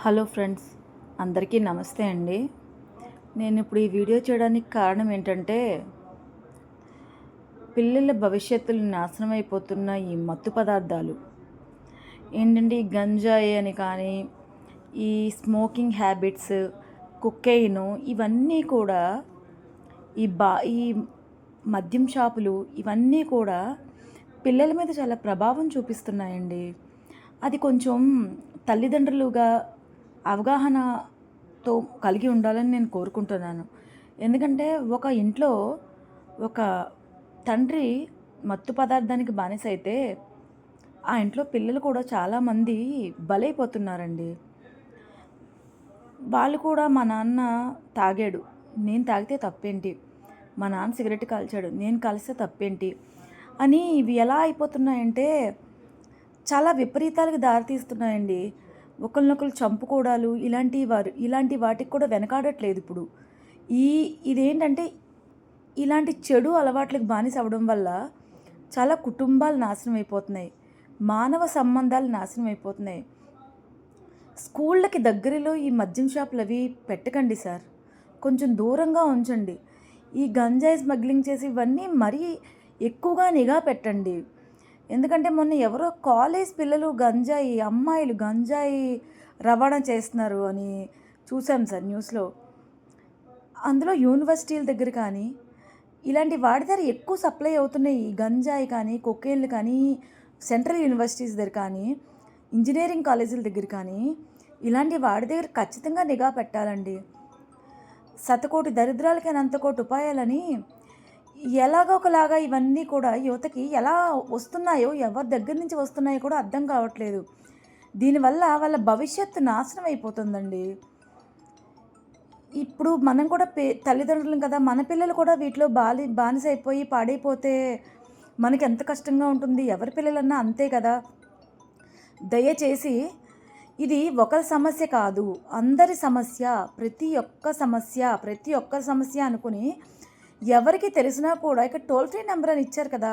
Hello friends అందరికీ నమస్తే అండి. నేను ఇప్పుడు ఈ వీడియో చేయడానికి కారణం ఏంటంటే పిల్లల భవిష్యత్తులు నాశనం అయిపోతున్న ఈ మత్తు పదార్థాలు. ఏంటంటే ఈ గంజాయి అని కానీ ఈ స్మోకింగ్ హ్యాబిట్స్ కుక్కెయిన్ ఇవన్నీ కూడా ఈ బా ఈ మద్యం షాపులు ఇవన్నీ కూడా పిల్లల మీద చాలా ప్రభావం చూపిస్తున్నాయండి. అది కొంచెం తల్లిదండ్రులుగా అవగాహనతో కలిగి ఉండాలని నేను కోరుకుంటున్నాను. ఎందుకంటే ఒక ఇంట్లో ఒక తండ్రి మత్తు పదార్థానికి బానిస అయితే ఆ ఇంట్లో పిల్లలు కూడా చాలామంది బలైపోతున్నారండి. వాళ్ళు కూడా మా నాన్న తాగాడు. నేను తాగితే తప్పేంటి? మా నాన్న సిగరెట్ కాల్చాడు. నేను కలిస్తే తప్పేంటి? అని ఇవి ఎలా అయిపోతున్నాయంటే చాలా విపరీతాలకు దారితీస్తున్నాయండి. ఒకరినొకరు చంపుకోవడాలు ఇలాంటి వారు ఇలాంటి వాటికి కూడా వెనకాడట్లేదు ఇప్పుడు. ఈ ఇదేంటంటే ఇలాంటి చెడు అలవాట్లకు బానిస అవ్వడం వల్ల చాలా కుటుంబాలు నాశనం అయిపోతున్నాయి. మానవ సంబంధాలు నాశనం అయిపోతున్నాయి. స్కూళ్ళకి దగ్గరలో ఈ మద్యం షాపులు అవి పెట్టకండి సార్. కొంచెం దూరంగా ఉంచండి. ఈ గంజాయి స్మగ్లింగ్ చేసి ఇవన్నీ మరీ ఎక్కువగా నిఘా పెట్టండి. ఎందుకంటే మొన్న ఎవరో కాలేజ్ పిల్లలు గంజాయి అమ్మాయిలు గంజాయి రవాణా చేస్తున్నారు అని చూసాం సార్ న్యూస్లో. అందులో యూనివర్సిటీల దగ్గర కానీ ఇలాంటి వాటి దగ్గర ఎక్కువ సప్లై అవుతున్నాయి గంజాయి కానీ కొకేన్లు కానీ సెంట్రల్ యూనివర్సిటీస్ దగ్గర కానీ ఇంజనీరింగ్ కాలేజీల దగ్గర కానీ ఇలాంటి వాడి దగ్గర ఖచ్చితంగా నిఘా పెట్టాలండి. శతకోటి దరిద్రాలకైనా అంతకోటి ఉపాయాలని ఎలాగో ఒకలాగా ఇవన్నీ కూడా యువతకి ఎలా వస్తున్నాయో ఎవరి దగ్గర నుంచి వస్తున్నాయో కూడా అర్థం కావట్లేదు. దీనివల్ల వాళ్ళ భవిష్యత్తు నాశనం అయిపోతుందండి. ఇప్పుడు మనం కూడా పే తల్లిదండ్రులం కదా మన పిల్లలు కూడా వీటిలో బాలి బానిస అయిపోయి పాడైపోతే మనకి ఎంత కష్టంగా ఉంటుంది? ఎవరి పిల్లలన్నా అంతే కదా. దయచేసి ఇది ఒకరి సమస్య కాదు అందరి సమస్య ప్రతి ఒక్క సమస్య ప్రతి ఒక్కరి సమస్య అనుకుని ఎవరికి తెలిసినా కూడా ఇక్కడ టోల్ ఫ్రీ నెంబర్ అని ఇచ్చారు కదా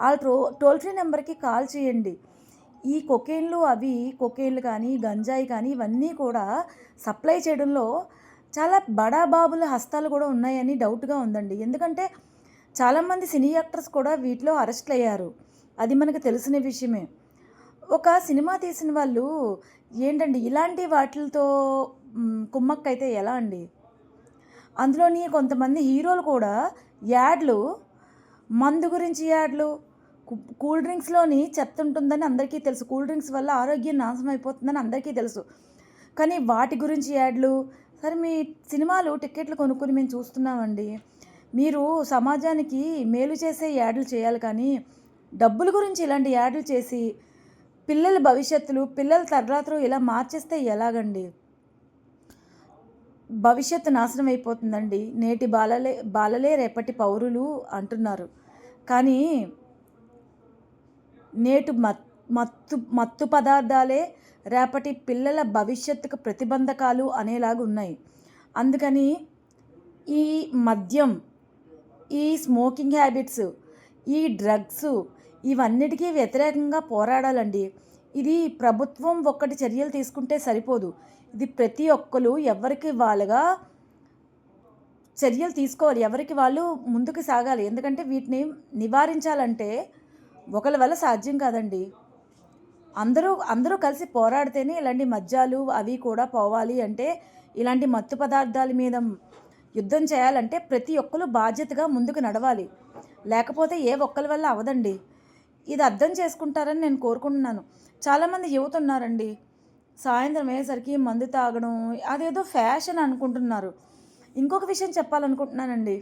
ఆ టో టోల్ ఫ్రీ నెంబర్కి కాల్ చేయండి. ఈ కొకేన్లు అవి కొకేన్లు కానీ గంజాయి కానీ ఇవన్నీ కూడా సప్లై చేయడంలో చాలా బడా బాబుల హస్తాలు కూడా ఉన్నాయని డౌట్గా ఉందండి. ఎందుకంటే చాలామంది సినీ యాక్టర్స్ కూడా వీటిలో అరెస్ట్లు అయ్యారు అది మనకు తెలిసిన విషయమే. ఒక సినిమా తీసిన వాళ్ళు ఏంటండి ఇలాంటి వాటితో కుమ్మక్కైతే ఎలా అండి? అందులోని కొంతమంది హీరోలు కూడా యాడ్లు మందు గురించి యాడ్లు కూల్ డ్రింక్స్లోని చెత్త ఉంటుందని అందరికీ తెలుసు. కూల్ డ్రింక్స్ వల్ల ఆరోగ్యం నాశనం అయిపోతుందని అందరికీ తెలుసు. కానీ వాటి గురించి యాడ్లు సరే మీ సినిమాలు టికెట్లు కొనుక్కొని మేము చూస్తున్నామండి. మీరు సమాజానికి మేలు చేసే యాడ్లు చేయాలి కానీ డబ్బుల గురించి ఇలాంటి యాడ్లు చేసి పిల్లల భవిష్యత్తులు పిల్లల తరగతులు ఇలా మార్చేస్తే ఎలాగండి? భవిష్యత్తు నాశనం అయిపోతుందండి. నేటి బాలలే బాలలే రేపటి పౌరులు అంటున్నారు. కానీ నేటు మత్ మత్తు మత్తు పదార్థాలే రేపటి పిల్లల భవిష్యత్తుకు ప్రతిబంధకాలు అనేలాగా ఉన్నాయి. అందుకని ఈ మద్యం ఈ స్మోకింగ్ హ్యాబిట్స్ ఈ డ్రగ్స్ ఇవన్నిటికీ వ్యతిరేకంగా పోరాడాలండి. ఇది ప్రభుత్వం ఒక్కటి చర్యలు తీసుకుంటే సరిపోదు. ఇది ప్రతి ఒక్కరు ఎవరికి వాళ్ళగా చర్యలు తీసుకోవాలి. ఎవరికి వాళ్ళు ముందుకు సాగాలి. ఎందుకంటే వీటిని నివారించాలంటే ఒకరి వల్ల సాధ్యం కాదండి. అందరూ అందరూ కలిసి పోరాడితేనే ఇలాంటి మద్యాలు అవి కూడా పోవాలి అంటే ఇలాంటి మత్తు పదార్థాల మీద యుద్ధం చేయాలంటే ప్రతి ఒక్కరు బాధ్యతగా ముందుకు నడవాలి. లేకపోతే ఏ ఒక్కరి వల్ల అవదండి. ఇది అర్థం చేసుకుంటారని నేను కోరుకుంటున్నాను. చాలామంది యువత ఉన్నారండి సాయంత్రం అయ్యేసరికి మందు తాగడం అదేదో ఫ్యాషన్ అనుకుంటున్నారు. ఇంకొక విషయం చెప్పాలనుకుంటున్నానండి.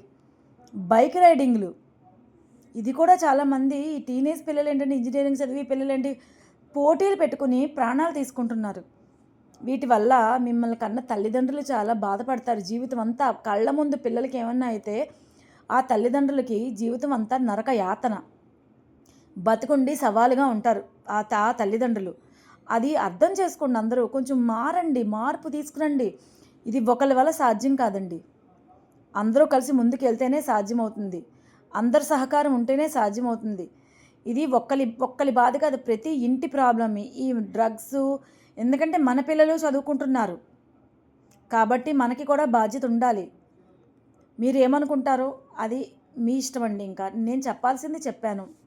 బైక్ రైడింగ్లు. ఇది కూడా చాలామంది ఈ టీనేజ్ పిల్లలు ఏంటంటే ఇంజనీరింగ్ చదివి పిల్లలేంటి పోటీలు పెట్టుకుని ప్రాణాలు తీసుకుంటున్నారు. వీటి వల్ల మిమ్మల్ని కన్న తల్లిదండ్రులు చాలా బాధపడతారు. జీవితం అంతా కళ్ళ ముందు పిల్లలకి ఏమన్నా అయితే ఆ తల్లిదండ్రులకి జీవితం అంతా నరక యాతన. బతుకుండి సవాలుగా ఉంటారు ఆ తా తల్లిదండ్రులు. అది అర్థం చేసుకోండి అందరూ. కొంచెం మారండి మార్పు తీసుకురండి. ఇది ఒకరి వల్ల సాధ్యం కాదండి. అందరూ కలిసి ముందుకు వెళ్తేనే సాధ్యమవుతుంది. అందరి సహకారం ఉంటేనే సాధ్యమవుతుంది. ఇది ఒక్కలి ఒక్కలి బాధ కాదు ప్రతి ఇంటి ప్రాబ్లం ఈ డ్రగ్స్ ఎందుకంటే మన పిల్లలు చదువుకుంటున్నారు. కాబట్టి మనకి కూడా బాధ్యత ఉండాలి. మీరు ఏమనుకుంటారో అది మీ ఇష్టం అండి ఇంకా. నేను చెప్పాల్సింది చెప్పాను.